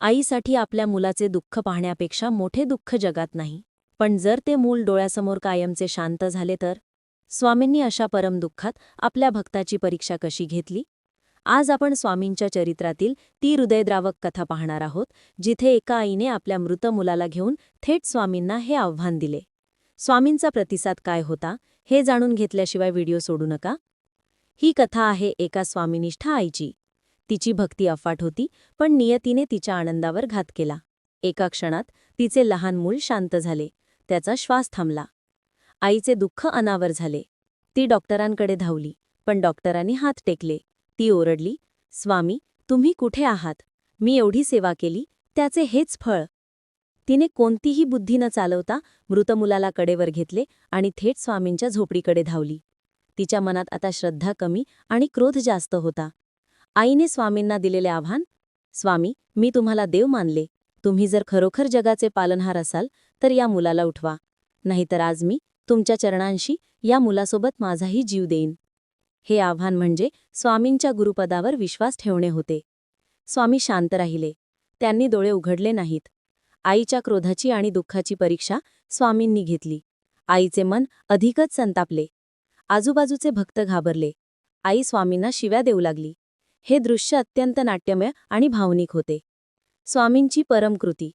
आईसाठी आपल्या मुलाचे दुःख पाहण्यापेक्षा मोठे दुःख जगात नाही. पण जर ते मूल डोळ्यासमोर कायमचे शांत झाले तर? स्वामींनी अशा परमदुःखात आपल्या भक्ताची परीक्षा कशी घेतली? आज आपण स्वामींच्या चरित्रातील ती हृदयद्रावक कथा पाहणार आहोत जिथे एका आईने आपल्या मृत मुलाला घेऊन थेट स्वामींना हे आव्हान दिले. स्वामींचा प्रतिसाद काय होता हे जाणून घेतल्याशिवाय व्हिडिओ सोडू नका. ही कथा आहे एका स्वामीनिष्ठ आईची. तिची भक्ती अफाट होती पण नियतीने तिच्या आनंदावर घात केला. एका क्षणात तिचे लहान मूल शांत झाले. त्याचा श्वास थांबला. आईचे दुःख अनावर झाले. ती डॉक्टरांकडे धावली पण डॉक्टरांनी हात टेकले. ती ओरडली स्वामी तुम्ही कुठे आहात? मी एवढी सेवा केली त्याचे हेच फळ. तिने कोणतीही बुद्धी न चालवता मृत मुलाला कडेवर घेतले आणि थेट स्वामींच्या झोपडीकडे धावली. तिच्या मनात आता श्रद्धा कमी आणि क्रोध जास्त होता. आईने स्वामींना दिलेले आव्हान स्वामी मी तुम्हाला देव मानले. तुम्ही जर खरोखर जगाचे पालनहार असाल तर या मुलाला उठवा. नाहीतर आज मी तुमच्या चरणांशी या मुलासोबत माझाही जीव देईन. हे आव्हान म्हणजे स्वामींच्या गुरुपदावर विश्वास ठेवणे होते. स्वामी शांत राहिले. त्यांनी डोळे उघडले नाहीत. आईच्या क्रोधाची आणि दुःखाची परीक्षा स्वामींनी घेतली. आईचे मन अधिकच संतापले. आजूबाजूचे भक्त घाबरले. आई स्वामींना शिव्या देऊ लागली. हे दृश्य अत्यंत नाट्यमय आणि भावनिक होते. स्वामींची परमकृती.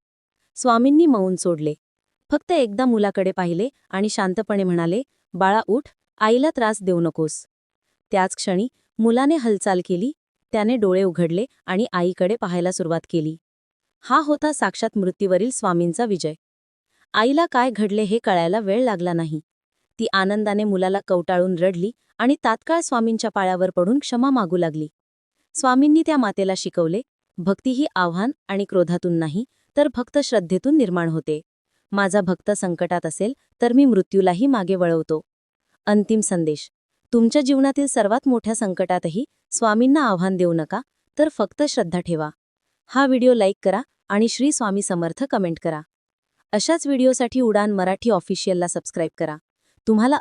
स्वामींनी मौन सोडले. फक्त एकदा मुलाकडे पाहिले आणि शांतपणे म्हणाले बाळा उठ आईला त्रास देऊ नकोस. त्याच क्षणी मुलाने हालचाल केली त्याने डोळे उघडले आणि आईकडे पाहायला सुरुवात केली. हा होता साक्षात मृत्यूवरील स्वामींचा विजय. आईला काय घडले हे कळायला वेळ लागला नाही. ती आनंदाने मुलाला कवटाळून रडली आणि तात्काळ स्वामींच्या पाळ्यावर पडून क्षमा मागू लागली. स्वामींनी त्या मातेला शिकवले भक्ती ही आव्हान आणि क्रोधातून नाही तर भक्त श्रद्धेतून निर्माण होते. माझा भक्त संकटात असेल तर मी मृत्यूलाही मागे वळवतो. अंतिम संदेश. तुमच्या जीवनातील सर्वात मोठ्या संकटातही स्वामींना आव्हान देऊ नका तर फक्त श्रद्धा ठेवा. हा व्हिडिओ लाईक करा आणि श्री स्वामी समर्थ कमेंट करा. अशाच व्हिडिओसाठी उडान मराठी ऑफिशियलला सबस्क्राईब करा. तुम्हाला